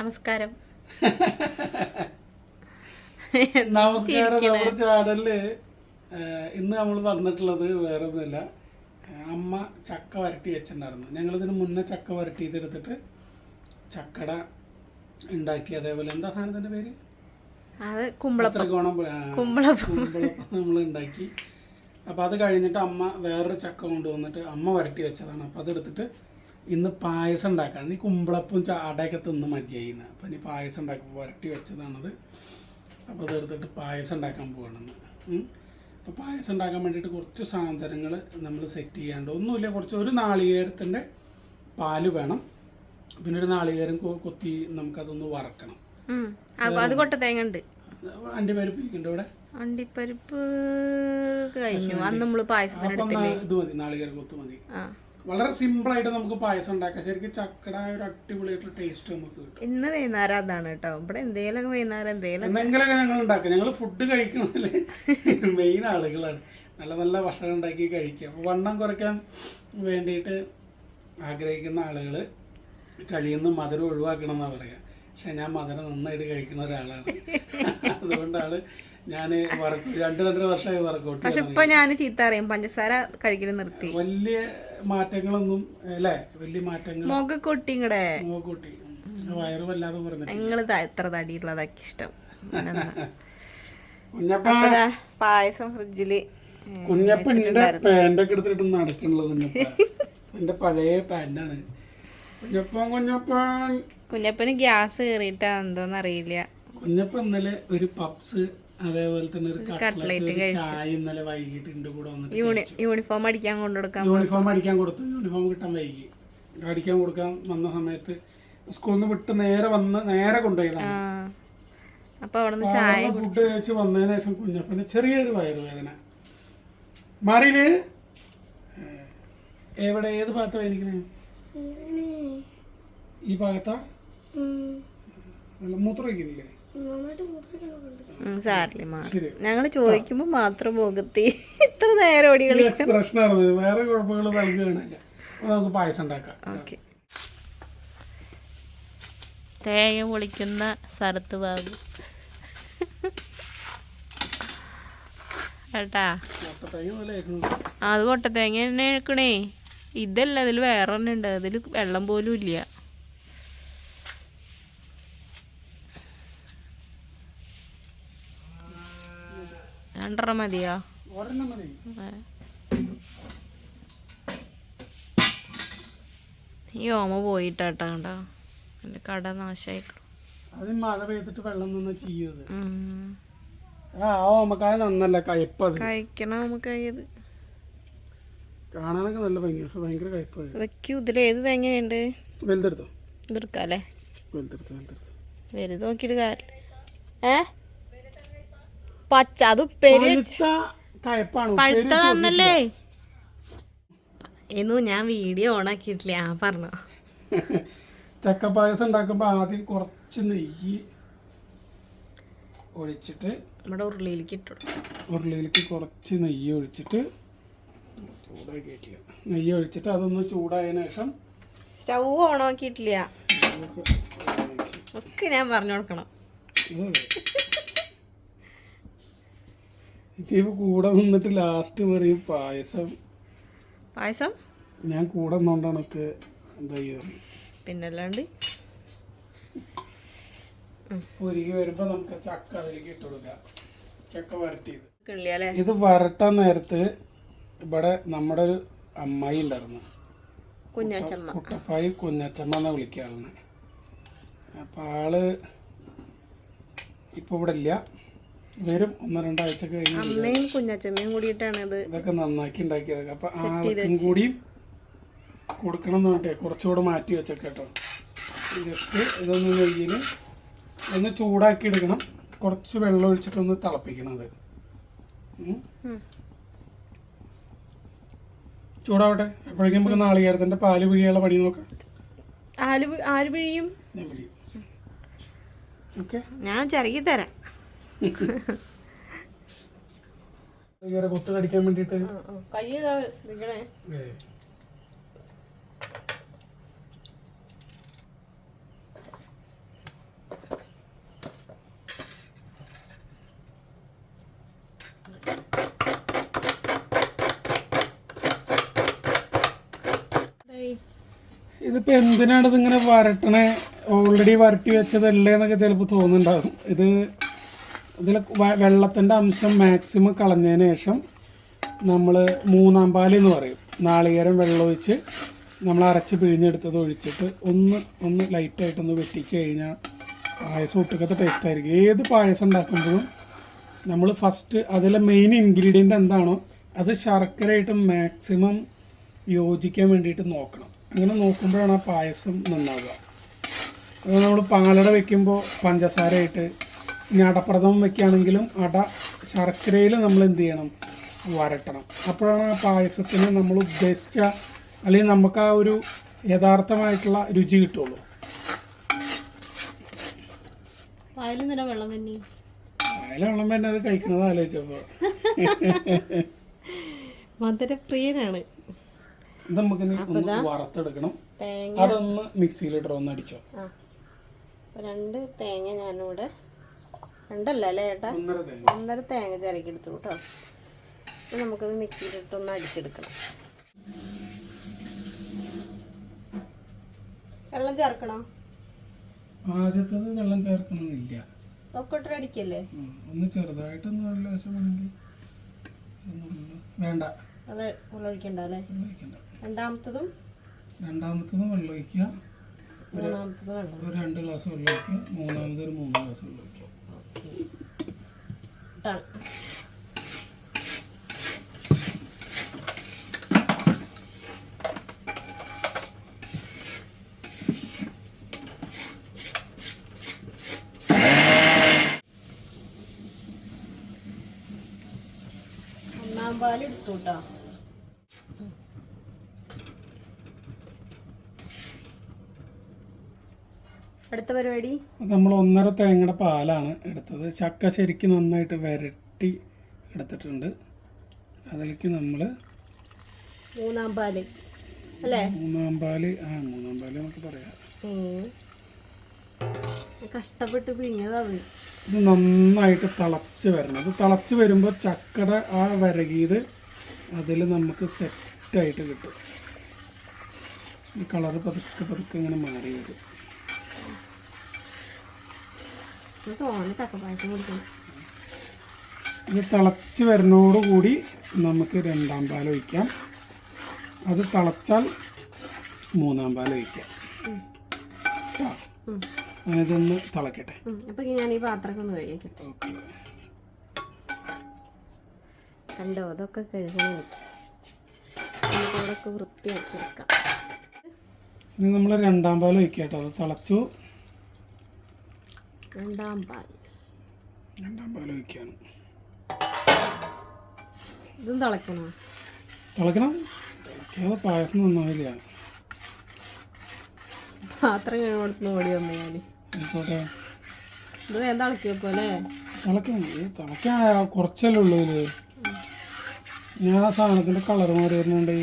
നമസ്കാരം. നമസ്കാരം നമ്മുടെ ചാനലിൽ ഇന്ന് നമ്മൾ വന്നിട്ടുള്ളത് വേറെ ഒന്നുമില്ല അമ്മ ചക്ക വരട്ടി വെച്ചിട്ടുണ്ടായിരുന്നു. ഞങ്ങളിതിന് മുന്നേ ചക്ക വരട്ടി ചെയ്തെടുത്തിട്ട് ചക്കട ഉണ്ടാക്കി. അതേപോലെ എന്താ സാധനത്തിന്റെ പേര്? അത്. കുമ്പളപ്പം. നമ്മൾ ഉണ്ടാക്കി. അപ്പൊ അത് കഴിഞ്ഞിട്ട് അമ്മ വേറൊരു ചക്ക കൊണ്ടുവന്നിട്ട് അമ്മ വരട്ടി വെച്ചതാണ്. അപ്പൊ അതെടുത്തിട്ട് ഇന്ന് പായസം ഉണ്ടാക്കാൻ. ഈ കുമ്പളപ്പും ചാടയൊക്കെ തിന്ന് മതിയായിന്ന്. അപ്പം ഇനി പായസം ഉണ്ടാക്കുമ്പോൾ വരട്ടി വെച്ചതാണത്. അപ്പോൾ അതെടുത്തിട്ട് പായസം ഉണ്ടാക്കാൻ പോകണമെന്ന് അപ്പോൾ പായസം ഉണ്ടാക്കാൻ വേണ്ടിയിട്ട് കുറച്ച് സാധനങ്ങൾ നമ്മൾ സെറ്റ് ചെയ്യാണ്ട് ഒന്നുമില്ല കുറച്ച് ഒരു നാളികേരത്തിന്റെ പാൽ വേണം. പിന്നെ ഒരു നാളികേരം കൊത്തി നമുക്കതൊന്ന് വറക്കണം. അത് കൊട്ട തേങ്ങ ഉണ്ട് അണ്ടിപ്പരിപ്പ് ഇരിക്കുന്നുണ്ട് ഇവിടെ? അണ്ടിപ്പരിപ്പ് കഴിഞ്ഞു. അന്ന് പായസത്തിന് അപ്പം ഇത് മതി. നാളികേരം കൊത്ത് മതി. വളരെ സിമ്പിളായിട്ട് നമുക്ക് പായസം ഉണ്ടാക്കാം. ശരിക്കും ചക്കട ഒരു അടിപൊളിയായിട്ടുള്ള ടേസ്റ്റ് നമുക്ക് കിട്ടും. ഇന്ന് വൈകുന്നേരം അതാണ് കേട്ടോ. ഇവിടെ എന്തെങ്കിലും വൈകുന്നേരം എന്തെങ്കിലും എന്തെങ്കിലുമൊക്കെ ഞങ്ങൾ ഉണ്ടാക്കും. ഞങ്ങൾ ഫുഡ് കഴിക്കണമല്ലേ മെയിൻ ആളുകളാണ്. നല്ല നല്ല ഭക്ഷണം ഉണ്ടാക്കി കഴിക്കുക അപ്പോൾ വണ്ണം കുറയ്ക്കാൻ വേണ്ടിയിട്ട് ആഗ്രഹിക്കുന്ന ആളുകൾ കഴിയുന്ന മധുരം ഒഴിവാക്കണം എന്നാണ് പറയുക പക്ഷെ ഞാൻ മധുരം നന്നായിട്ട് കഴിക്കുന്ന ഒരാളാണ്. അതുകൊണ്ടാണ് ഞാൻ വർക്ക് രണ്ട് രണ്ടര വർഷമായി വർക്കൗട്ട് പക്ഷെ ഇപ്പൊ ഞാൻ ചീത്ത അറിയും പഞ്ചസാര കഴിക്കൽ നിർത്തി. വലിയ മാറ്റങ്ങളൊന്നും അല്ലേ? വലിയ മാറ്റങ്ങൾ. മുഖക്കുട്ടി. കൊട്ടിങ്ങടെ കൂട്ടി വയറ് വല്ലാതെ പറഞ്ഞു നിങ്ങൾ എത്ര തടിയുള്ളതാക്കി ഇഷ്ടം പായസം ഫ്രിഡ്ജിൽ കുഞ്ഞപ്പ എന്റെ പാന്റൊക്കെ എടുത്തിട്ട് നടക്കണല്ലോ കുഞ്ഞപ്പ. എന്റെ പഴയ പാന്റാണ് കുഞ്ഞപ്പൻ കുഞ്ഞപ്പൻ കുഞ്ഞപ്പന് ഗ്യാസ് കയറിയിട്ടാ എന്തോന്നറിയില്ല. കുഞ്ഞപ്പ ഇന്നലെ ഒരു പപ്സ് അതേപോലെ തന്നെ ഒരു കട്ട്ലറ്റ് ചായ ഇന്നലെ വൈകിട്ട് ഇണ്ട് കൂടെ വന്നിട്ട് യൂണിഫോം അടിക്കാൻ കൊണ്ടുകൊടുക്കാം യൂണിഫോം അടിക്കാൻ കൊടുത്തു. യൂണിഫോം കിട്ടാൻ വൈകി. അടിക്കാൻ കൊടുക്കാൻ വന്ന സമയത്ത് സ്കൂളിൽ നിന്ന് വിട്ട് നേരെ വന്ന് നേരെ കൊണ്ടുപോയതാണ്. അപ്പൊ അവിടെ ചായ ഫുഡ് കഴിച്ച് വന്നതിന് ശേഷം കുഞ്ഞപ്പന് ചെറിയൊരു വയറുവേദന. മാറിയിൽ എവിടെ? ഏത് ഭാഗത്താ വേദനിക്കണേ ഈ ഭാഗത്താ? മൂത്രം വയ്ക്കുന്നില്ലേ ഉം, സാരില്ല മാറി ശരി. ഞങ്ങൾ ചോദിക്കുമ്പോ മാത്രം മുഖത്തി ഇത്ര നേരം ഓടി ഈ കളി എക്സ്പ്രഷനാണ് വേറെ കുഴപ്പങ്ങൾ നമുക്ക് പായസം ഉണ്ടാക്കാം. ഓക്കെ. തേങ്ങ പൊളിക്കുന്ന സ്ഥലത്ത് ബാബു കേട്ടാ അത് കൊട്ട തേങ്ങ തന്നെ എടുക്കണേ ഇതല്ല അതിൽ വേറെ ഉണ്ട്. അതിൽ വെള്ളം പോലും ഇല്ല. രണ്ടെണ്ണം മതിയോ? ഒരെണ്ണം മതി. ഏ. ഈ ഓമ പോയിട്ടാട്ടോ കണ്ടോ? എന്റെ കട നാശമായിട്ടു അത് മഴ പെയ്തിട്ട് വെള്ളം നിന്ന് ചെയ്യത് ആ ആ ഓമക്കായ നന്നല്ല കയ്പത് കഴിക്കണം നമുക്ക് ഇത് കാണാനൊക്കെ നല്ല ഭംഗി പക്ഷെ ഭയങ്കര കയ്പത് വെക്കൂ ഇതിൽ ഏത് തേങ്ങയുണ്ട്? വലുതെടുത്തോ ഇതെടുക്കാല്ലേ? വലുതെടുത്തോ വലുതെടുത്തോ വലുത് നോക്കിയിട്ട് കാര്യം ഏ? പച്ച അത് ഉപ്പേരി പഴുത്ത തന്നല്ലേ എന്നു ഞാൻ വീഡിയോ ഓൺ ആക്കിയിട്ടില്ല ആ പറഞ്ഞോ പായസം ഉണ്ടാക്കുമ്പോൾ ആദ്യം കുറച്ച് നെയ്യ് ഒഴിച്ചിട്ട് നമ്മുടെ ഉരുളിയിലേക്ക് ഇട്ടു ഉരുളിയിലേക്ക് കുറച്ച് നെയ്യ് ഒഴിച്ചിട്ട് ചൂടാക്കിയിട്ടില്ല നെയ്യ് ഒഴിച്ചിട്ട് അതൊന്ന് ചൂടായ ശേഷം സ്റ്റൗ ഓൺ ആക്കിയിട്ടില്ല ഒക്കെ ഞാൻ പറഞ്ഞു കൊടുക്കണം. ഇതിപ്പോ കൂടെ നിന്നിട്ട് ലാസ്റ്റ് പറയും പായസം. പായസം? ഞാൻ കൂടെ നിന്നോണ്ടാണ് ഒക്കെ എന്താ ചെയ്യുക പിന്നല്ലാണ്ട്? ഒരുക്കി വരുമ്പോ നമുക്ക് ചക്ക അതിലേക്ക് ഇട്ട് കൊടുക്കാം. ചക്ക വരട്ടിയത്. ഇത് വരട്ടാൻ നേരത്ത് ഇവിടെ നമ്മുടെ ഒരു അമ്മായി ഉണ്ടായിരുന്നു. കുഞ്ഞച്ചമ്മ. കുട്ടപ്പായി കുഞ്ഞച്ചമ്മ എന്നാ വിളിക്കാറുണ്ട് അപ്പം ആൾ ഇപ്പൊ ഇവിടെ ഇല്ല. വരും. ഒന്ന് രണ്ടാഴ്ച കഴിഞ്ഞ് അമ്മയും കുഞ്ഞച്ചമ്മയും കൂടിയിട്ടാണ് ഇത് ഇതൊക്കെ നന്നാക്കി ഉണ്ടാക്കിയത്. അപ്പൊ ആർക്കും കൂടി കൊടുക്കണം എന്ന് പറഞ്ഞിട്ടേ കുറച്ചുകൂടെ മാറ്റി വെച്ചേക്ക് കേട്ടോ. ജസ്റ്റ് ഇതൊന്ന് നെയ്യിൽ ഒന്ന് ചൂടാക്കി എടുക്കണം. കുറച്ച് വെള്ളം ഒഴിച്ചിട്ടൊന്ന് തിളപ്പിക്കണത്. ചൂടാവട്ടെ. എപ്പോഴേക്കും നമുക്ക് നാളികേരത്തിന്റെ പാൽ പിഴിയുള്ള പണി നോക്കാം. ആര് പിഴിയും? ഞാൻ പിഴിയും. ഓക്കെ. ഞാൻ ചിരകി തരാം. വേണ്ടിട്ട് ഇതിപ്പോ എന്തിനാണ് ഇതിങ്ങനെ വരട്ടണേ? ഓൾറെഡി വരട്ടി വെച്ചതല്ലേ എന്നൊക്കെ ചിലപ്പോൾ തോന്നുന്നുണ്ടാകും ഇത് ഇതിൽ വെള്ളത്തിന്റെ അംശം മാക്സിമം കളഞ്ഞതിന് ശേഷം നമ്മൾ മൂന്നാം പാലെന്ന് പറയും. നാളികേരം വെള്ളമൊഴിച്ച് നമ്മൾ അരച്ച് പിഴിഞ്ഞെടുത്തത് ഒഴിച്ചിട്ട് ഒന്ന് ഒന്ന് ലൈറ്റായിട്ടൊന്ന് വെട്ടിച്ച് കഴിഞ്ഞാൽ പായസം ഒട്ടുക്കത്തെ ടേസ്റ്റ് ആയിരിക്കും. ഏത് പായസം ഉണ്ടാക്കുമ്പോഴും നമ്മൾ ഫസ്റ്റ് അതിലെ മെയിൻ ഇൻഗ്രീഡിയന്റ് എന്താണോ അത് ശർക്കരയായിട്ട് മാക്സിമം യോജിക്കാൻ വേണ്ടിയിട്ട് നോക്കണം. അങ്ങനെ നോക്കുമ്പോഴാണ് ആ പായസം നന്നാവുക. അത് നമ്മൾ പാലട വെക്കുമ്പോൾ പഞ്ചസാരയായിട്ട് ഇനി അടപ്രഥമം വെക്കുകയാണെങ്കിലും അട ശർക്കരയിൽ നമ്മൾ എന്ത് ചെയ്യണം? വരട്ടണം. അപ്പോഴാണ് ആ പായസത്തിന് നമ്മൾ ഉദ്ദേശിച്ച അല്ലെങ്കിൽ നമുക്ക് ആ ഒരു യഥാർത്ഥമായിട്ടുള്ള രുചി കിട്ടുള്ളൂ. വായിൽ നില വെള്ളം തന്നെ. വെള്ളം തന്നെ അത് കഴിക്കുന്നത് ആലോചിച്ചപ്പോൾ. മധുരപ്രിയനാണ്. ഇത് നമുക്ക് ഒന്ന് വറുത്തെടുക്കണം. അതൊന്ന് മിക്സിയിലിട്ട് ഒന്ന് അടിച്ചോ രണ്ട് തേങ്ങ ഞാനിവിടെ രണ്ടല്ല അല്ലേ ചേട്ടാ ഒന്നര തേങ്ങ. ചിരക്കി എടുത്തു കേട്ടോ. അപ്പൊ നമുക്കത് മിക്സിയിലിട്ടൊന്ന് അടിച്ചെടുക്കണം. വെള്ളം ചേർക്കണം? ആദ്യത്തത് വെള്ളം ചേർക്കണമെന്നില്ല. ഒക്കെ അടിക്കല്ലേ? ഒന്ന് ചെറുതായിട്ടൊന്ന് വെള്ളം ലേശം വേണ്ട. അത് വെള്ളം ഒഴിക്കണ്ട അല്ലേ? രണ്ടാമത്തതും? രണ്ടാമത്തതും വെള്ളം ഒഴിക്കുക. മൂന്നാമത്തതും ഒരു രണ്ട് ഗ്ലാസ് വെള്ളം ഒഴിക്കുക. മൂന്നാമത് ഒരു മൂന്ന് ഗ്ലാസ് വെള്ളം ഒഴിക്കുക. ഓക്കെ ഡൺ പാൽ കേട്ടോ. അടുത്ത പരിപാടി? അത് നമ്മൾ ഒന്നര തേങ്ങയുടെ പാലാണ് എടുത്തത്. ചക്ക ശരിക്കും നന്നായിട്ട് വരട്ടി എടുത്തിട്ടുണ്ട്. അതിലേക്ക് നമ്മൾ മൂന്നാം പാൽ. അല്ലേ? മൂന്നാം പാൽ ആ മൂന്നാം പാൽ നമുക്ക് പറയാം. കഷ്ടപ്പെട്ട് പിഴിഞ്ഞതാണ് ഇത് നന്നായിട്ട് തിളച്ച് വരണം. ഇത് തിളച്ച് വരുമ്പോൾ ചക്കയുടെ ആ വരകിയത് അതിൽ നമുക്ക് സെറ്റായിട്ട് കിട്ടും. കളറ് പതുക്കെ പതുക്കെ ഇങ്ങനെ മാറി വരും തോന്നുന്നു ചക്കപ്പായസം കുടിക്കണം ഇത് തിളച്ച് വരുന്നതോടുകൂടി നമുക്ക് രണ്ടാം പാൽ ഒഴിക്കാം. അത് തിളച്ചാൽ മൂന്നാം പാൽ ഒഴിക്കാം. ഇതൊന്ന് തിളക്കട്ടെ. ഉം. അപ്പൊ ഞാൻ ഈ പാത്രമൊക്കെ ഒന്ന് കഴുകിക്കട്ടെ ഓക്കെ. കണ്ടോ അതൊക്കെ കഴുകണം. എനിക്ക് വൃത്തിയാക്കി വെക്കാം ഇനി നമ്മൾ രണ്ടാം പാൽ ഒഴിക്കാം കേട്ടോ അത് തിളച്ചു. രണ്ടാം പാൽ. രണ്ടാം പാൽ ഒഴിക്കുകയാണ് ഇതും തിളക്കണോ? തിളക്കണം. തിളക്കാതെ പായസം നന്നാവില്ല. പാത്രം കഴുകണത്തിന് ഓടി വന്നു ഞാൻ ആയിക്കോട്ടെ. ഇത് വേഗം തിളക്കി വെക്കും അല്ലേ? തിളക്കണം. ഈ തിളക്കാൻ കുറച്ചല്ലേ ഉള്ളൂ ഇത് ഞാൻ ആ സാധനത്തിന്റെ കളർ മാറി വരുന്നുണ്ട്.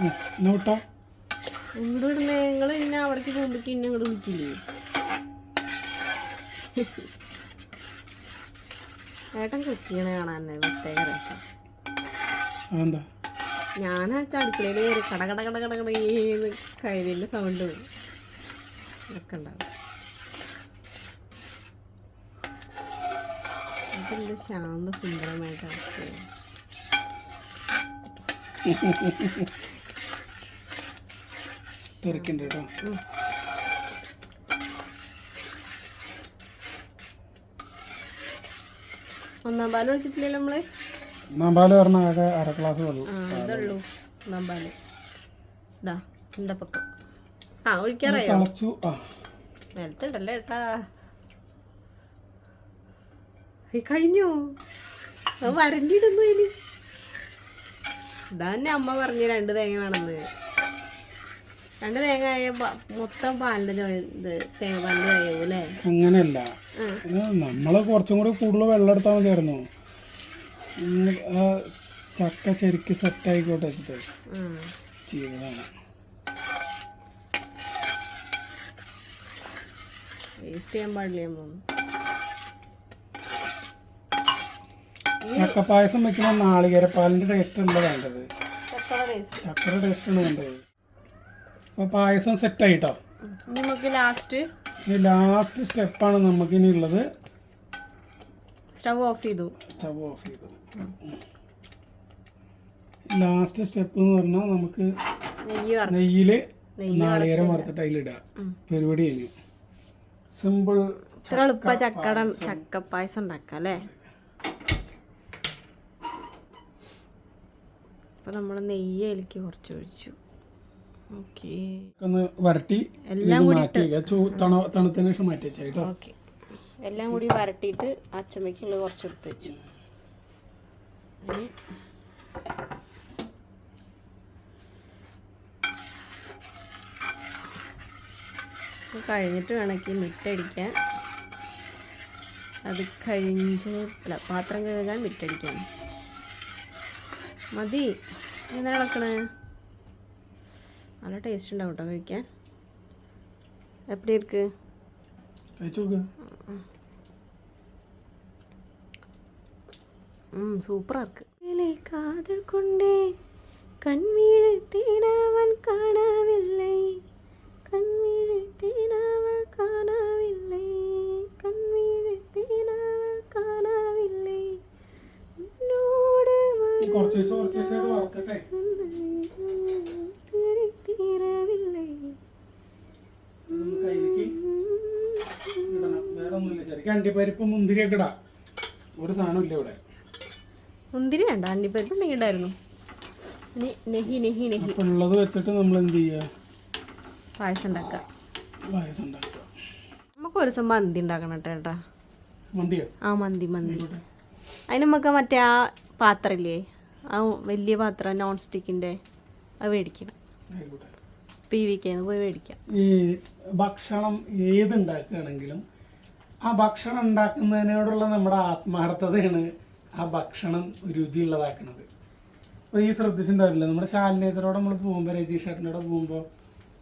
എന്നാ വിട്ടോ ഇങ്ങോട്ട് വിടുന്നേ നിങ്ങൾ പിന്നെ അവിടേക്ക് പോകുമ്പോഴേക്ക് ഇന്നെ ഇങ്ങോട്ട് വിളിക്കില്ലേ? ഏട്ടൻ കുക്ക് ചെയ്യണ കാണാൻ പ്രത്യേക രസം. ഞാൻ അടുക്കളയിൽ കയറി കട കട കട കട കടന്ന് കയ്യിലിന്റെ സൗണ്ട് വരും ഇതൊക്കെ ഉണ്ടാവും. അതെന്ത് ശാന്ത സുന്ദരമായിട്ട് അടുക്കളയിൽ തെറിക്കണ്ട കേട്ടോ ഒന്നാം പാൽ ഒഴിച്ചിട്ടില്ലല്ലോ നമ്മൾ? ഒന്നാം പാൽ പറഞ്ഞാൽ ആകെ അര ഗ്ലാസ് വെള്ളം. ഇതുള്ളൂ ഒന്നാം പാൽ. ഇതാ എന്താ പക്കം? ആ ഒഴിക്കാറായോ? തിളച്ചു. ആ. നിലത്തുണ്ടല്ലേ ഏട്ടാ. ഈ കഴിഞ്ഞു? വരണ്ടിടുന്നു ഇനി. ഇതാ തന്നെ അമ്മ പറഞ്ഞു രണ്ട് തേങ്ങ വേണമെന്ന്. രണ്ട് തേങ്ങ മൊത്തം പാലിന്റെ ഇത് അങ്ങനെയല്ല. നമ്മൾ കുറച്ചും കൂടി കൂടുതൽ വെള്ളം എടുത്താൽ മതിയായിരുന്നു. ചക്ക ശരിക്ക് സെറ്റായിക്കോട്ടെ വെച്ചിട്ട്. ആ. ചെയ്തതാണ്. വേസ്റ്റ് ചെയ്യാൻ പാടില്ല ചക്കപ്പായസം വെക്കുമ്പോൾ നാളികേരപ്പാലിന്റെ ടേസ്റ്റ് അല്ല വേണ്ടത്. ചക്കയുടെ ടേസ്റ്റ് ആണ് വേണ്ടത്. അപ്പോൾ പായസം സെറ്റ് ആയിട്ടോ നമുക്ക് ലാസ്റ്റ് ലാസ്റ്റ് സ്റ്റെപ്പാണ് നമുക്കിനി ഉള്ളത് സ്റ്റവ് ഓഫ് ചെയ്തു. സ്റ്റവ് ഓഫ് ചെയ്തു. ലാസ്റ്റ് സ്റ്റെപ്പ് എന്ന് പറഞ്ഞാൽ നമുക്ക് നെയ്യിൽ നെയ്യ് നാളികേരം വറുത്തിട്ട്. അതിലിടുക. പരിപാടി കഴിഞ്ഞു. സിമ്പിൾ ഇത്ര എളുപ്പ ചക്കട ചക്കപ്പായസം ഉണ്ടാക്കാം അല്ലേ? അപ്പൊ നമ്മൾ നെയ്യ് അതിലേക്ക് കുറച്ച് ഒഴിച്ചു ഒന്ന് വരട്ടി എല്ലാം കൂടി തണുത്തതിന് ശേഷം മാറ്റി വെച്ചാൽ ഓക്കെ. എല്ലാം കൂടി വരട്ടിയിട്ട് അച്ചമ്മയ്ക്കുള്ളത് കുറച്ച് എടുത്ത് വെച്ചു. കഴിഞ്ഞിട്ട് വേണമെങ്കിൽ മിറ്റടിക്കാൻ അത് കഴിഞ്ഞ് അല്ല പാത്രം കഴുകാൻ മിറ്റടിക്കാൻ മതി. എന്താ നടക്കണേ? നല്ല ടേസ്റ്റ് ഉണ്ടാവും കേട്ടോ കഴിക്കാൻ എപ്പടി ഇരിക്ക് കഴിച്ചു നോക്ക് ம் சூப்பராக இருக்கு மேலே காதல் கொண்டேன் கண்விழித்தேன் அவன் காணவில்லை கண்விழித்தேன் அவள் காணவில்லை கண்விழித்தேன் அவள் காணவில்லை உன்னோடு കുറച്ച് ദിവസം കുറച്ച് ദിവസമായിട്ട് വേറെ അണ്ടിപ്പരിപ്പ് മുന്തിരി ഒക്കെ ഇടാം. ഒരു സാധനം ഇല്ല ഇവിടെ. മുന്തിരി വേണ്ട അണ്ടിപ്പരിപ്പ് ഉണ്ടെങ്കിൽ ഇടായിരുന്നു. നെഹി നെഹി നെഹി. അപ്പം ഉള്ളത് വെച്ചിട്ട് നമ്മൾ എന്ത് ചെയ്യുക പായസം ഉണ്ടാക്കാം. പായസം ഉണ്ടാക്കുക നമുക്ക് ഒരു ദിവസം മന്തി ഉണ്ടാക്കണം കേട്ടോ മന്തിയോ? ആ മന്തി മന്തി. അതിന് നമുക്ക് മറ്റേ ആ പാത്രമില്ലേ? ആ വലിയ പാത്രം നോൺ സ്റ്റിക്കിന്റെ അത് മേടിക്കണം. പി വി കെന്ന് പോയി മേടിക്കാം. ഈ ഭക്ഷണം ഏത് ഉണ്ടാക്കുകയാണെങ്കിലും ആ ഭക്ഷണം ഉണ്ടാക്കുന്നതിനോടുള്ള നമ്മുടെ ആത്മാർത്ഥതയാണ് ആ ഭക്ഷണം രുചിയുള്ളതാക്കുന്നത്. അപ്പോൾ ഈ ശ്രദ്ധിച്ചിട്ടുണ്ടാവില്ല. നമ്മുടെ ശാലിനേതരോടെ നമ്മൾ പോകുമ്പോൾ രജീഷ് ഏട്ടനോടെ പോകുമ്പോൾ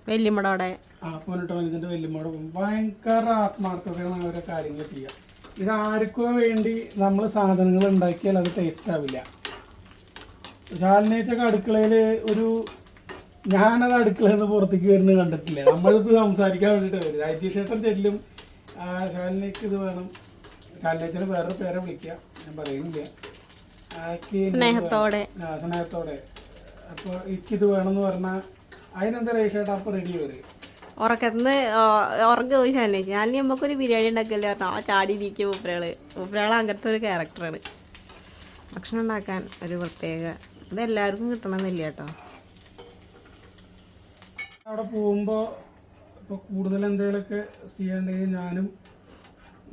വെല്ലുമടോടെ ആ പോലിട്ട് വെല്ലുമോടെ പോകുമ്പോൾ ഭയങ്കര ആത്മാർത്ഥതയാണ് അവരെ കാര്യങ്ങൾ ചെയ്യുക. ഇത് ആർക്കോ വേണ്ടി നമ്മൾ സാധനങ്ങൾ ഉണ്ടാക്കിയാൽ അത് ടേസ്റ്റ് ആവില്ല. ശാലിനേച്ചൊക്കെ അടുക്കളയിൽ ഒരു ഞാനത് അടുക്കളയിൽ നിന്ന് പുറത്തേക്ക് വരുന്നത് കണ്ടിട്ടില്ല? നമ്മളിത് സംസാരിക്കാൻ വേണ്ടിയിട്ട് വരും. രാജ്യക്ഷേത്രം ചെല്ലും ആ ശാലിനേക്ക് ഇത് വേണം. ശാലിനേച്ചന് വേറൊരു പേരെ വിളിക്കാം. ഞാൻ പറയുന്നില്ല. ആക്കി സ്നേഹത്തോടെ. ആ, സ്നേഹത്തോടെ. അപ്പോൾ എനിക്കിത് വേണമെന്ന് പറഞ്ഞാൽ അതിനെന്താ രജിഷേട്ടാ അപ്പൊ റെഡി വരും ഉറക്കത്തിന് ഉറക്കം പോയി ശാലിനെ ഞാൻ നമുക്കൊരു ബിരിയാണി ഉണ്ടാക്കല്ലേ പറഞ്ഞാൽ ആ ചാടി ഇരിക്കുക ഉപ്പരകൾ അങ്ങനത്തെ ഒരു ക്യാരക്ടറാണ് ഭക്ഷണം ഉണ്ടാക്കാൻ ഒരു പ്രത്യേക ഇത് എല്ലാവർക്കും കിട്ടണമെന്നില്ല കേട്ടോ. അവിടെ പോകുമ്പോൾ ഇപ്പോൾ കൂടുതൽ എന്തെങ്കിലുമൊക്കെ ചെയ്യണമെങ്കിൽ ഞാനും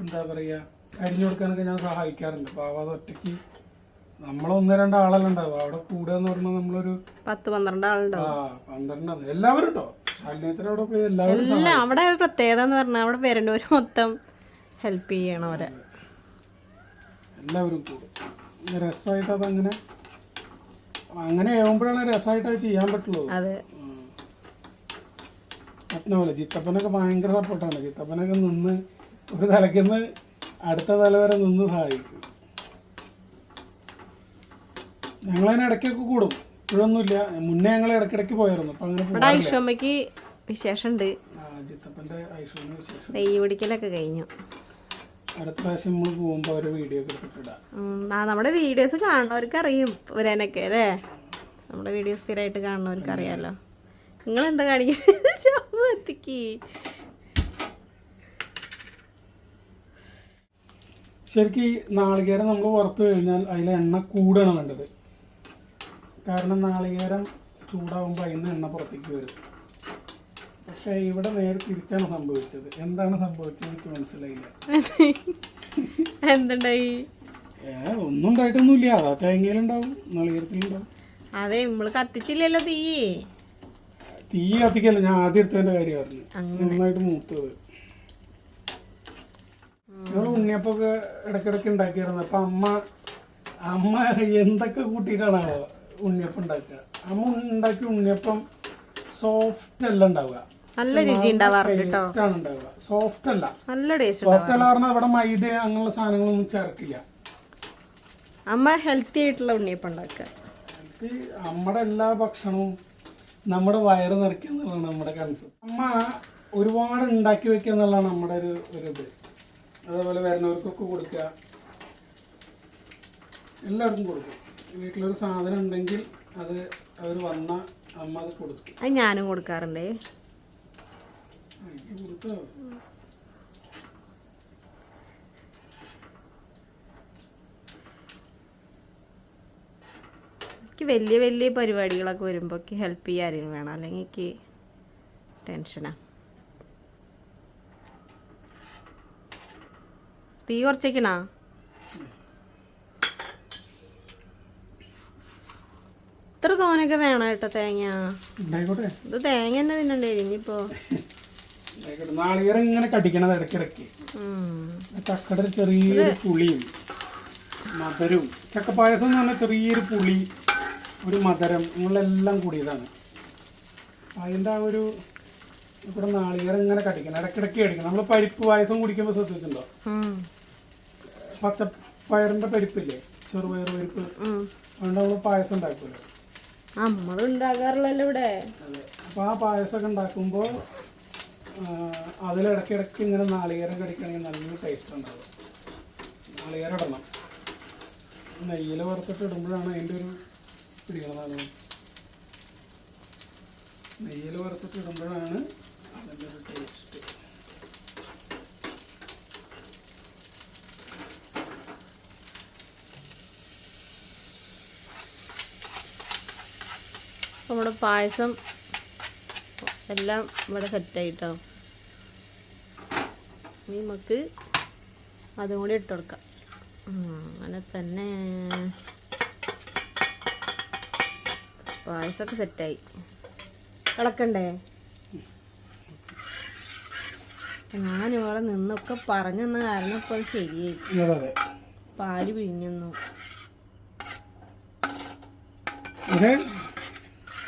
എന്താ പറയുക അരിഞ്ഞു കൊടുക്കാനൊക്കെ ഞാൻ സഹായിക്കാറുണ്ട്. അപ്പോൾ അത് ഒറ്റയ്ക്ക് നമ്മളൊന്ന് രണ്ട് ആളെല്ലാം ഉണ്ടാവും അവിടെ കൂടുക എന്ന് പറഞ്ഞാൽ നമ്മളൊരു പത്ത് പന്ത്രണ്ട് ആളുണ്ടാവും. ആ പന്ത്രണ്ട് എല്ലാവരും കേട്ടോ ശാലിനേത്ര അവിടെ പോയി എല്ലാവരും എല്ലാം അവിടെ ഒരു പ്രത്യേകത എന്ന് പറഞ്ഞാൽ അവിടെ വരേണ്ടവർ മൊത്തം ഹെൽപ്പ് ചെയ്യണം അവരെ എല്ലാവരും കൂടും. രസമായിട്ട് അതങ്ങനെ അങ്ങനെ ആവുമ്പോഴാണ് രസമായിട്ട് അത് ചെയ്യാൻ പറ്റുള്ളൂ. അതെ. പറ്റണ ചിത്തപ്പനൊക്കെ ഭയങ്കര സപ്പോർട്ടാണ്. ചിത്തപ്പനൊക്കെ നിന്ന് ഒരു തലയ്ക്കുന്ന് അടുത്ത തല വരെ നിന്ന് സഹായിക്കും. ഞങ്ങളതിന് ഇടയ്ക്കൊക്കെ കൂടും. ഇപ്പോഴൊന്നുമില്ല. മുന്നേ ഞങ്ങൾ ഇടയ്ക്കിടയ്ക്ക് പോയായിരുന്നു. അപ്പം അങ്ങനെ ഐഷമ്മയ്ക്ക് വിശേഷമുണ്ട്. ചിത്തപ്പന്റെ വിശേഷം. നെയ്യ് പിടിക്കലൊക്കെ കഴിഞ്ഞു. അടുത്ത പ്രാവശ്യം നമ്മൾ പോകുമ്പോൾ ഒരു വീഡിയോ എടുത്തിട്ടിടാം നമ്മുടെ വീഡിയോസ് കാണുന്നവർക്ക് അറിയും ഇവരനൊക്കെ അല്ലേ? നമ്മുടെ വീഡിയോ സ്ഥിരമായിട്ട് കാണുന്നവർക്ക് അറിയാലോ നിങ്ങൾ എന്താ കാണിക്കുന്നത് എത്തിക്ക്. ശരിക്കും ഈ നാളികേരം നമ്മൾ വറുത്ത് കഴിഞ്ഞാൽ അതിലെ എണ്ണ കൂടാണ് വേണ്ടത്. കാരണം നാളികേരം ചൂടാവുമ്പോൾ അതിൽ നിന്ന് എണ്ണ പുറത്തേക്ക് വരും. പക്ഷേ ഇവിടെ നേരെ തിരിച്ചാണ് സംഭവിച്ചത്. എന്താണ് സംഭവിച്ചത് എനിക്ക് മനസ്സിലായില്ല. എന്തുണ്ടായി? ഏ ഒന്നും ഉണ്ടായിട്ടൊന്നുമില്ല. അതാ തേങ്ങയിലുണ്ടാവും നാളികേരത്തിലുണ്ടാവും. അതെ നമ്മൾ കത്തിച്ചില്ലല്ലോ തീ തീ കത്തിക്കല്ല ഞാൻ ആദ്യം എടുത്തതിന്റെ കാര്യം പറഞ്ഞു നന്നായിട്ട് മൂത്തത്. ഞങ്ങൾ ഉണ്ണിയപ്പൊക്കെ ഇടയ്ക്കിടയ്ക്ക് ഉണ്ടാക്കിയായിരുന്നു. അപ്പൊ അമ്മ അമ്മ എന്തൊക്കെ കൂട്ടിയിട്ടാണ് ഉണ്ണിയപ്പം ഉണ്ടാക്കുക? അമ്മ ഉണ്ടാക്കിയ ഉണ്ണിയപ്പം സോഫ്റ്റ് അല്ല ഉണ്ടാവുക. നല്ല രുചി ഉണ്ടാവുക. സോഫ്റ്റ് അല്ല. നല്ല ടേസ്റ്റ് സോഫ്റ്റ് അല്ല പറഞ്ഞാൽ ഇവിടെ മൈദ അങ്ങനെയുള്ള സാധനങ്ങളൊന്നും ചേർക്കില്ല. അമ്മ ഹെൽത്തി ആയിട്ടുള്ള ഉണ്ണിയപ്പം ഉണ്ടാക്കുക. അമ്മയുടെ എല്ലാ ഭക്ഷണവും നമ്മുടെ വയറ് നിറയ്ക്കുക എന്നുള്ളതാണ് നമ്മുടെ കൺസെപ്റ്റ്. അമ്മ ഒരുപാട് ഉണ്ടാക്കി വെക്കുക എന്നുള്ളതാണ് നമ്മുടെ ഒരു ഒരു ഇത്. അതേപോലെ വരുന്നവർക്കൊക്കെ കൊടുക്കുക. എല്ലാവർക്കും കൊടുക്കും. വീട്ടിലൊരു സാധനം ഉണ്ടെങ്കിൽ അത് അവർ വന്ന അമ്മ അത് കൊടുക്കും. അത് ഞാനും കൊടുക്കാറുണ്ടേ. കൊടുത്തോ? എനിക്ക് വലിയ വലിയ പരിപാടികളൊക്കെ വരുമ്പോൾ ഹെൽപ്പ് ചെയ്യാറും വേണം? അല്ലെങ്കിൽ എനിക്ക് ടെൻഷനാ തീ കുറച്ചേക്കണാ? ഇത്ര തോനൊക്കെ വേണം കേട്ടോ തേങ്ങ? ഇത് തേങ്ങ തന്നെ തിന്നണ്ടേ ഇനിയിപ്പോ? നാളികേരം ഇങ്ങനെ കടിക്കണത് ഇടയ്ക്കിടയ്ക്ക്. ചക്കയുടെ ചെറിയൊരു പുളിയും മധുരവും ചക്കപ്പായസം എന്ന് പറഞ്ഞാൽ ചെറിയൊരു പുളി ഒരു മധുരം ഇങ്ങനെല്ലാം കൂടിയതാണ്. അതിന്റെ ആ ഒരു ഇവിടെ നാളികേരം ഇങ്ങനെ കടിക്കണം. ഇടയ്ക്കിടയ്ക്ക് കടിക്കണം. നമ്മൾ പരിപ്പ് പായസം കുടിക്കുമ്പോൾ ശ്രദ്ധിച്ചിട്ടുണ്ടോ? പച്ച പച്ചപ്പയറിന്റെ പരിപ്പില്ലേ? ചെറുപയർ പരിപ്പ്. അതുകൊണ്ട് നമ്മൾ പായസം ഉണ്ടാക്കുമല്ലോ നമ്മൾ ഇവിടെ. അപ്പൊ ആ പായസമൊക്കെ ഉണ്ടാക്കുമ്പോൾ അതിലിടയ്ക്കിടയ്ക്ക് ഇങ്ങനെ നാളികേരം കടിക്കണമെങ്കിൽ നല്ല ടേസ്റ്റ് ഉണ്ടാവും. നാളികേരം ഇടണം. നെയ്യിൽ വറുത്തിട്ട് ഇടുമ്പോഴാണ് അതിന്റെ ഒരു പിടിക്കണതാണ് നെയ്യിൽ വറുത്തിട്ട് ഇടുമ്പോഴാണ് അതിന്റെ ഒരു ടേസ്റ്റ് നമ്മുടെ പായസം എല്ലാം ഇവിടെ സെറ്റായിട്ടോ ഇനി നമുക്ക് അതും കൂടി ഇട്ട് കൊടുക്കാം. അങ്ങനെ തന്നെ. പായസമൊക്കെ സെറ്റായി. ഇളക്കണ്ടേ ഞാനിവിടെ നിന്നൊക്കെ പറഞ്ഞു തന്ന കാരണം ഇപ്പോൾ അത് ശരിയായി. പാൽ പിഴിഞ്ഞു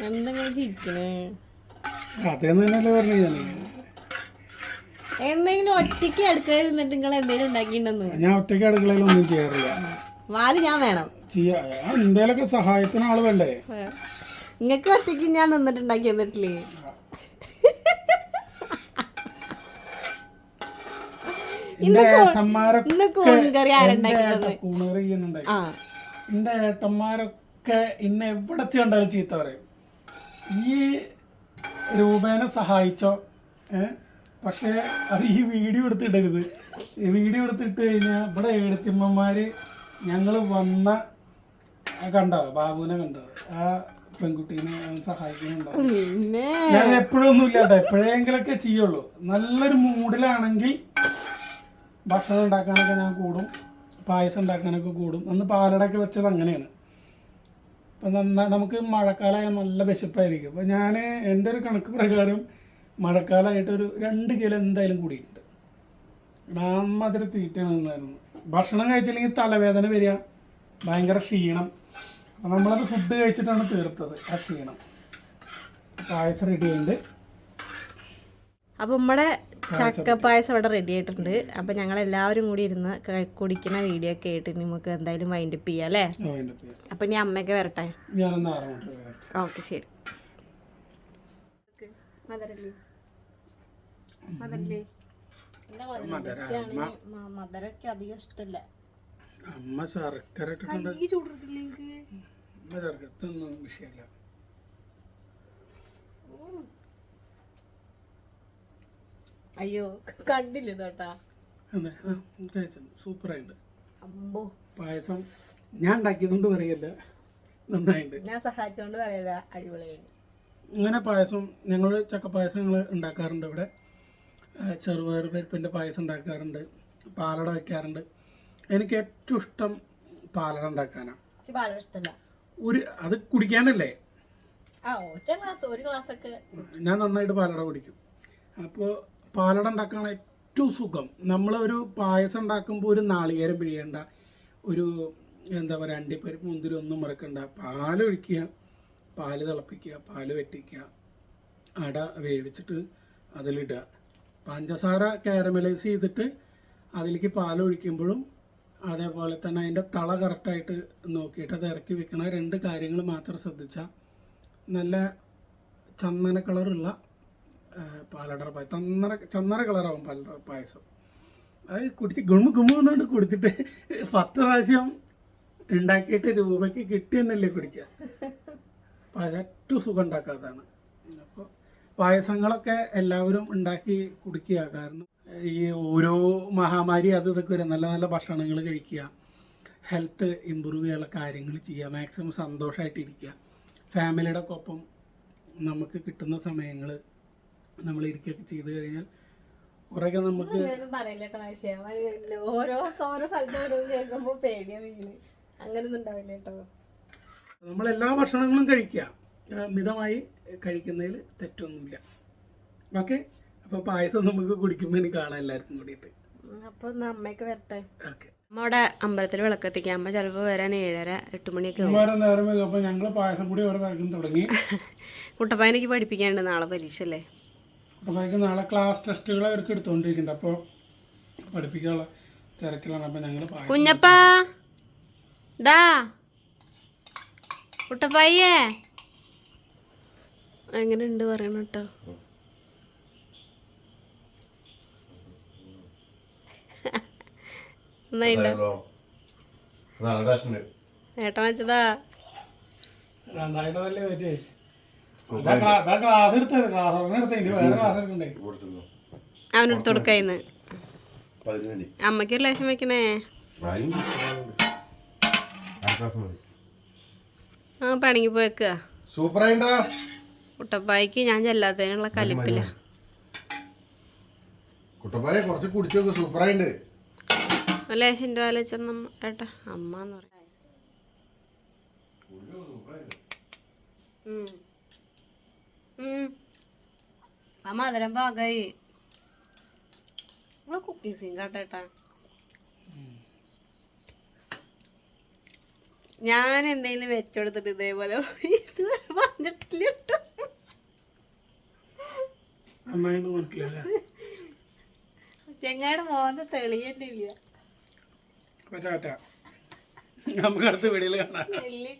എന്തെങ്കിലും ചിരിക്കണേ? ഞാൻ എന്തെങ്കിലും ഒറ്റയ്ക്ക് അടുക്കളയിൽ നിന്നിട്ട് നിങ്ങൾ എന്തെങ്കിലും ഉണ്ടാക്കിയിട്ടുണ്ടെന്ന്? ഞാൻ ഒറ്റയ്ക്ക് അടുക്കളയിലൊന്നും ചെയ്യാറില്ല. വാൽ ഞാൻ വേണം. ചെയ്യാ. എന്തേലൊക്കെ സഹായത്തിന് ആൾ വേണ്ടേ? നിങ്ങൾക്ക് ഒറ്റയ്ക്ക് ഞാൻ നിന്നിട്ടുണ്ടാക്കി തന്നിട്ടില്ലേ ഇന്ന് കൂൺകറി ആരുണ്ടാക്കി ആ. എന്റെ ഏട്ടന്മാരൊക്കെ ഇന്നെ എവിടെ കണ്ടാലും ചീത്ത പറയും. ഈ രൂപേനെ സഹായിച്ചോ? ഏ? പക്ഷേ അത് ഈ വീഡിയോ എടുത്തിടരുത്. ഈ വീഡിയോ എടുത്തിട്ട് കഴിഞ്ഞാൽ ഇവിടെ എഴുത്തിമ്മമാര് ഞങ്ങൾ വന്ന കണ്ടോ? ബാബുവിനെ കണ്ടോ? ആ പെൺകുട്ടീനെ സഹായിക്കുന്നുണ്ടോ? പിന്നെ. ഞാൻ എപ്പോഴൊന്നും ഇല്ല കേട്ടോ എപ്പോഴെങ്കിലൊക്കെ ചെയ്യുള്ളൂ. നല്ലൊരു മൂഡിലാണെങ്കിൽ ഭക്ഷണം ഉണ്ടാക്കാനൊക്കെ ഞാൻ കൂടും. പായസം ഉണ്ടാക്കാനൊക്കെ കൂടും. അന്ന് പാലടൊക്കെ വെച്ചത് അങ്ങനെയാണ്. അപ്പം നന്നാ നമുക്ക് മഴക്കാലമായ നല്ല വിശപ്പായിരിക്കും. അപ്പം ഞാൻ എന്റെ ഒരു കണക്ക് പ്രകാരം മഴക്കാലമായിട്ട് ഒരു രണ്ട് കിലോ എന്തായാലും കൂടിയിട്ടുണ്ട്. മാതിരി തീറ്റയാണ് നിന്നായിരുന്നു ഭക്ഷണം കഴിച്ചില്ലെങ്കിൽ തലവേദന വരിക. ഭയങ്കര ക്ഷീണം. നമ്മളത് ഫുഡ് കഴിച്ചിട്ടാണ് തീർത്തത്. ആ ക്ഷീണം. പായസം റെഡി ഉണ്ട് അപ്പൊ നമ്മുടെ ചക്ക പായസം ഇവിടെ റെഡി ആയിട്ടുണ്ട്. അപ്പൊ ഞങ്ങൾ എല്ലാവരും കൂടി ഇരുന്ന് കുടിക്കുന്ന വീഡിയോ ഒക്കെ ആയിട്ട് നമുക്ക് എന്തായാലും വൈൻഡപ്പ് ചെയ്യാം അല്ലേ? അപ്പം ഇനി അമ്മയൊക്കെ വരട്ടെ? ഓക്കെ ശരി. മദരൊക്കെ അധികം ഇഷ്ടല്ല. അമ്മ ശർക്കര അമ്മ ശർക്കരത്തൊന്നും വിഷയമല്ല. അയ്യോ കണ്ടില്ല കേട്ടാ കഴിച്ചിട്ടുണ്ട് പായസം ഞാൻ ഉണ്ടാക്കിയതുകൊണ്ട് പറയല്ല നന്നായിട്ട് ഞാൻ സഹായിച്ചോണ്ട് പറയല്ല അടിപൊളിയായിട്ട് ഇങ്ങനെ പായസം ഞങ്ങൾ ചക്കപ്പായസം ഞങ്ങൾ ഉണ്ടാക്കാറുണ്ട് ഇവിടെ. ചെറുപയർ പരിപ്പിന്റെ പായസം ഉണ്ടാക്കാറുണ്ട് പാലട വയ്ക്കാറുണ്ട്. എനിക്ക് ഏറ്റവും ഇഷ്ടം പാലട ഉണ്ടാക്കാനാണ് പാലട പാലം ഇഷ്ടമല്ല ഒരു അത് കുടിക്കാനല്ലേ? ഞാൻ നന്നായിട്ട് പാലട കുടിക്കും. അപ്പോൾ പാലട ഉണ്ടാക്കാൻ ഏറ്റവും സുഖം. നമ്മളൊരു പായസം ഉണ്ടാക്കുമ്പോൾ ഒരു നാളികേരം പിഴിയണ്ട ഒരു എന്താ പറയുക അണ്ടിപ്പരിപ്പ് മുന്തിരി ഒന്നും മറക്കണ്ട. പാലൊഴിക്കുക പാൽ തിളപ്പിക്കുക പാൽ വറ്റിക്കുക അട വേവിച്ചിട്ട് അതിലിടുക. പഞ്ചസാര കാരമലൈസ് ചെയ്തിട്ട് അതിലേക്ക് പാൽ ഒഴിക്കുമ്പോഴും അതേപോലെ തന്നെ അതിന്റെ തള കറക്റ്റായിട്ട് നോക്കിയിട്ട് അത് ഇറക്കി വെക്കണ. രണ്ട് കാര്യങ്ങൾ മാത്രം ശ്രദ്ധിച്ചാൽ നല്ല ചന്ദന കളറുള്ള ആ, പാലട പായസം. ചന്ദന ചന്ദന കളറാവും പാലട പായസം. അത് കുടിച്ച് ഗുമ ഗുമ എന്നുകൊണ്ട് കുടിച്ചിട്ട് ഫസ്റ്റ് പ്രാവശ്യം ഉണ്ടാക്കിയിട്ട് രൂപയ്ക്ക് കിട്ടി തന്നെയല്ലേ കുടിക്കുക ഏറ്റവും സുഖം ഉണ്ടാക്കാത്തതാണ്. അപ്പോൾ പായസങ്ങളൊക്കെ എല്ലാവരും ഉണ്ടാക്കി കുടിക്കുക. കാരണം ഈ ഓരോ മഹാമാരി അത് ഇതൊക്കെ വരും. നല്ല നല്ല ഭക്ഷണങ്ങൾ കഴിക്കുക. ഹെൽത്ത് ഇമ്പ്രൂവ് ചെയ്യാനുള്ള കാര്യങ്ങൾ ചെയ്യുക. മാക്സിമം സന്തോഷമായിട്ടിരിക്കുക ഫാമിലിയുടെ ഒപ്പം നമുക്ക് കിട്ടുന്ന സമയങ്ങൾ നമ്മൾ ഇരിക്കുകയൊക്കെ ചെയ്ത് കഴിഞ്ഞാൽ കുറേയൊക്കെ നമുക്ക് ഓരോ സ്ഥലത്ത് ഉണ്ടാവില്ല കേട്ടോ. നമ്മൾ എല്ലാ ഭക്ഷണങ്ങളും കഴിക്കുക. മിതമായി കഴിക്കുന്നതിൽ തെറ്റൊന്നുമില്ല. ഓക്കെ അപ്പോൾ പായസം നമുക്ക് കുടിക്കുമ്പോൾ എനിക്ക് കാണാം എല്ലാവർക്കും കൂടിയിട്ട്. അപ്പൊ അമ്മയൊക്കെ വരട്ടെ? നമ്മുടെ അമ്പലത്തിൽ വിളക്കെത്തിക്കാം. അമ്മ ചിലപ്പോ വരാൻ ഏഴര എട്ട് മണിയൊക്കെ വൈകുമ്പോൾ ഞങ്ങൾ പായസം കൂടി ഓരോ തരക്കും തുടങ്ങി. കുട്ടപ്പായനക്ക് പഠിപ്പിക്കാണ്ട് നാളെ പരീക്ഷ അല്ലേ? അപ്പോഴേക്കും നാളെ ക്ലാസ് ടെസ്റ്റുകൾ അവർക്ക് എടുത്തുകൊണ്ടിരിക്കുന്നുണ്ട് അപ്പോൾ പഠിപ്പിക്കാനുള്ള തിരക്കിലാണ്. അപ്പൊ ഞങ്ങൾ പായസം കുഞ്ഞപ്പാ ഡാ കുട്ടപ്പായേ എങ്ങനെ ഉണ്ട് പറയണ കേട്ടോ നന്നായിട്ടോ നല്ല ടേസ്റ്റ് ഏട്ടൻ വെച്ചതാ. നന്നായിട്ട് നല്ല വെച്ചേ ക്ലാസ് എടുത്തത്. ക്ലാസ് വേറെ ക്ലാസ് എടുക്കണ്ടേ? കൊടുത്തുള്ളൂ അവനെടുത്ത് കൊടുക്കായിന്ന് പതിനഞ്ച് അമ്മയ്ക്ക് ഒരു ലേശം വെക്കണേ. ആ പണിക്ക് പോയേക്കുക കുട്ടപ്പായ്ക്ക് ഞാൻ ചെല്ലാത്തതിനുള്ള കലിപ്പില്ല കുട്ടപ്പായ കുറച്ച് കുടിച്ചു സൂപ്പറായിട്ടുണ്ട് ഒരു ലേശം എന്റെ ആലോചന ഏട്ടാ അമ്മ എന്ന് പറയാം. ആ മധുരം പാകായി. നമ്മളെ കുക്കിംഗ് സീൻ കാട്ടേട്ടാ ഞാൻ എന്തെങ്കിലും വെച്ചെടുത്തിട്ട് ഇതേപോലെ ഇതുവരെ പറഞ്ഞിട്ടില്ല കേട്ടോ. ചെങ്ങാട് മോന്റെ തെളിയന്നില്ല അപ്പോൾ നമുക്ക് അടുത്ത വീഡിയോയിൽ കാണാം. വലിയ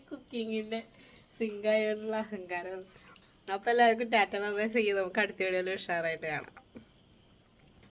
സിങ്കായുള്ള അഹങ്കാരം. അപ്പൊ എല്ലാവർക്കും ടാറ്റ നന്നായി ചെയ്ത് നമുക്ക് അടുത്ത വീഡിയോയിൽ ഉഷാറായിട്ട് കാണാം.